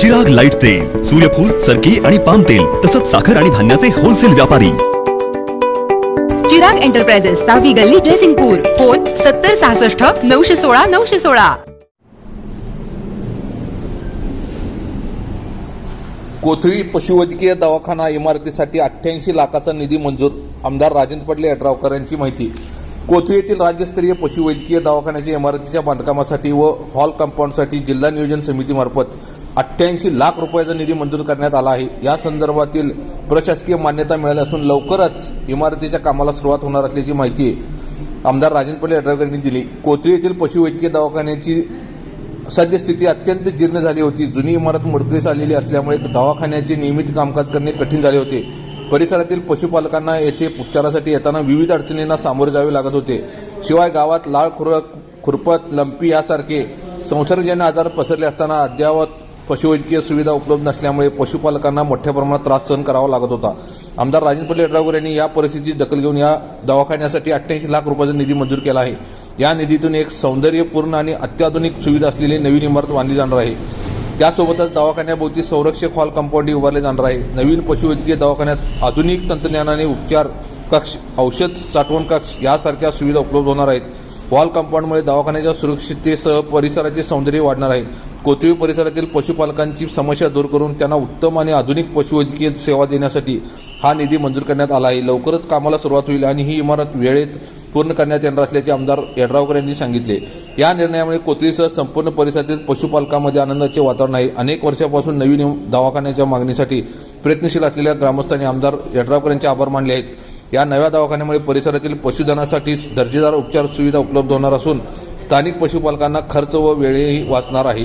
Chirag light तेल सूर्यफूल सरकी आणि पाम तेल तसंच साखर आणि धान्याचे होलसेल व्यापारी. चिराग एंटरप्राइजेस सहावी गल्ली ड्रेसिंगपूर फोन सत्तर सहासष्ट नऊशे सोळा नऊशे सोळा. कोथळी पशुवैद्यकीय दवाखाना इमारतीसाठी अठ्ठ्याऐंशी लाखाचा निधी मंजूर. आमदार राजेंद्र पडले यड्रावकर यांची माहिती. कोथळी येथील राज्यस्तरीय पशुवैद्यकीय दवाखान्याच्या इमारतीच्या बांधकामासाठी व हॉल कंपाऊंडसाठी जिल्हा नियोजन समितीमार्फत अठ्ठ्याऐंशी लाख रुपयाचा निधी मंजूर करण्यात आला आहे. या संदर्भातील प्रशासकीय मान्यता मिळाली असून लवकरच इमारतीच्या कामाला सुरुवात होणार असल्याची माहिती आमदार राजेंद्र पडले यांनी दिली. कोथळी येथील पशुवैद्यकीय दवाखान्याची सद्यस्थिती अत्यंत जीर्ण झाली होती. जुनी इमारत मोडकळीस आलेली असल्यामुळे दवाखान्याचे नियमित कामकाज करणे कठीण झाले होते. परिसरातील पशुपालकांना येथे उपचारासाठी येताना विविध अडचणींना सामोरे जावे लागत होते. शिवाय गावात लाळ खुर खुरपत लंपी यासारखे संसर्गजन्य आजार पसरले असताना अद्ययावत पशुवैद्यकीय सुविधा उपलब्ध नसल्यामुळे पशुपालकांना मोठ्या प्रमाणात त्रास सहन करावा लागत होता. आमदार राजेंद्र पल्ले यड्रावकर यांनी या परिस्थितीची दखल घेऊन या दवाखान्यासाठी अठ्ठ्याऐंशी लाख रुपयाचा निधी मंजूर केला आहे. या निधीतून एक सौंदर्यपूर्ण आणि अत्याधुनिक सुविधा असलेली नवीन इमारत बांधली जाणार आहे. त्यासोबतच दवाखान्याभोवती संरक्षक हॉल कंपाऊंडही उभारले जाणार आहे. नवीन पशुवैद्यकीय दवाखान्यात आधुनिक तंत्रज्ञानाने उपचार कक्ष औषध साठवण कक्ष यासारख्या सुविधा उपलब्ध होणार आहेत. वॉल कंपाऊंडमुळे दवाखान्याच्या सुरक्षिततेसह परिसराचे सौंदर्य वाढणार आहे. कोथळी परिसरातील पशुपालकांची समस्या दूर करून त्यांना उत्तम आणि आधुनिक पशुवैद्यकीय सेवा देण्यासाठी हा निधी मंजूर करण्यात आला आहे. लवकरच कामाला सुरुवात होईल आणि ही इमारत वेळेत पूर्ण करण्यात येणार असल्याचे आमदार यड्रावकर यांनी सांगितले. या निर्णयामुळे कोथळीसह संपूर्ण परिसरातील पशुपालकांमध्ये आनंदाचे वातावरण आहे. अनेक वर्षापासून नवीन दवाखान्याच्या मागणीसाठी प्रयत्नशील असलेल्या ग्रामस्थांनी आमदार यड्रावकर यांचे आभार मानले आहेत. या नव्या दवाखान्यामुळे परिसरातील पशुधनासाठी दर्जेदार उपचार सुविधा उपलब्ध होणार असून स्थानिक पशुपालकांना खर्च व वेळही वाचणार आहे.